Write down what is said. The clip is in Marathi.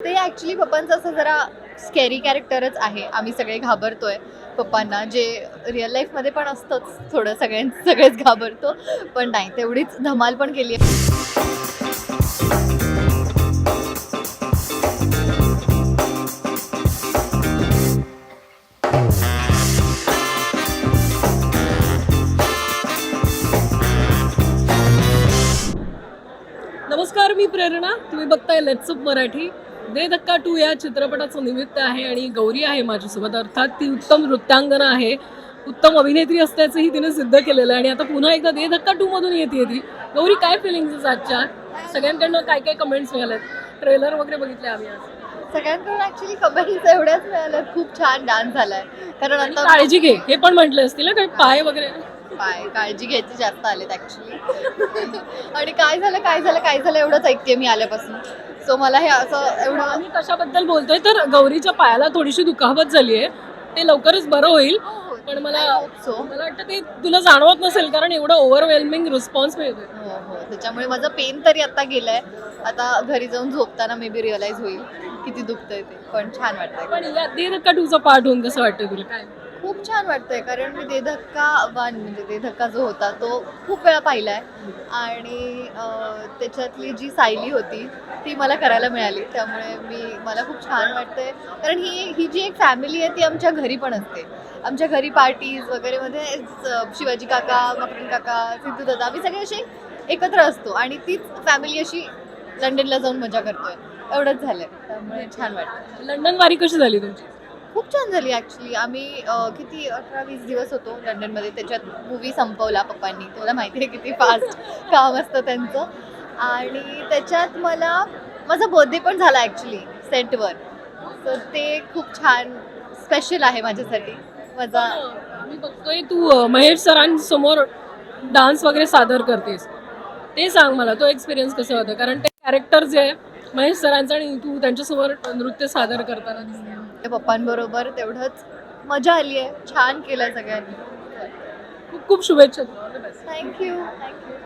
ते ॲक्च्युली पप्पांचं असं जरा स्कॅरी कॅरेक्टरच आहे. आम्ही सगळे घाबरतोय पप्पांना जे रिअल लाईफमध्ये पण असतंच थोडं सगळ्यां सगळेच घाबरतो पण नाही तेवढीच धमाल पण केली आहे. नमस्कार मी प्रेरणा. तुम्ही बघताय लेट्सअप मराठी. दे धक्का टू या चित्रपटाचं निमित्त आहे आणि गौरी आहे माझ्यासोबत. अर्थात ती उत्तम नृत्यांगना आहे. उत्तम अभिनेत्री असल्याचंही तिने सिद्ध केलेलं आहे. आणि आता पुन्हा एकदा दे धक्का टू मधून येते ती. गौरी काय फिलिंग्स आजच्या? सगळ्यांकडनं काय काय कमेंट्स मिळाल्यात? ट्रेलर वगैरे बघितले आम्ही आज. सगळ्यांकडून ॲक्च्युली कमेंट्स एवढ्याच मिळाल्या खूप छान डान्स झालाय. कारण आणि आता काळजी घे. हे पण म्हटलं असतील ना काही पाय वगैरे? पाय काळजी घ्यायची जास्त आलेत ॲक्च्युली आणि काय झालं काय झालं काय झालं एवढंच ऐकते मी आल्यापासून. सो मला हे असं एवढं आम्ही कशाबद्दल बोलतोय? तर गौरीच्या पायाला थोडीशी दुखापत झाली आहे. ते लवकरच बरं होईल. पण मला मला वाटतं ते तुला जाणवत नसेल कारण एवढं ओव्हरवेल्मिंग रिस्पॉन्स मिळतोय. हो हो. त्याच्यामुळे माझं पेन तरी आता गेलंय. आता घरी जाऊन झोपताना मे बी रिअलाइज होईल किती दुखतंय ते. पण छान वाटतंय. पण या दे धक्का टूचा पार्ट होऊन कसं वाटतंय तुला? काय? खूप छान वाटतंय कारण मी दे धक्का वन म्हणजे दे धक्का जो होता तो खूप वेळा पाहिलाय. आणि अं, त्याच्यातली जी सायली होती ती मला करायला मिळाली. त्यामुळे मी मला खूप छान वाटतंय. कारण ही ही जी एक फॅमिली आहे ती आमच्या घरी पण असते. आमच्या घरी पार्टीज वगैरे मध्ये अं, शिवाजी काका मकरन काका सिद्धू दादा आम्ही सगळे असे एकत्र असतो. आणि तीच फॅमिली अशी लंडनला जाऊन मजा करतोय. एवढंच झालंय. त्यामुळे छान वाटतं लंडन वारी कशी झाली तुमची? खूप छान झाली ॲक्च्युली आम्ही अं, किती अठरा वीस दिवस होतो लंडनमध्ये. त्याच्यात मूवी संपवला पप्पांनी. तुला माहिती आहे किती फास्ट काम असतं त्यांचं. आणि त्याच्यात मला माझा बर्थडे पण झाला ॲक्च्युली सेटवर तर ते खूप छान स्पेशल आहे माझ्यासाठी. माझा मी बघतोय तू अं, महेश सरांसमोर डान्स वगैरे सादर करतेस. ते सांग मला तो एक्सपिरियन्स कसा होता? कारण ते कॅरेक्टर जे आहे महेश सरांचं आणि तू त्यांच्यासमोर नृत्य सादर करताना दिसते पप्पांबरोबर तेवढंच मजा आली आहे. छान केलं सगळ्यांनी. खूप खूप शुभेच्छा. Thank you thank you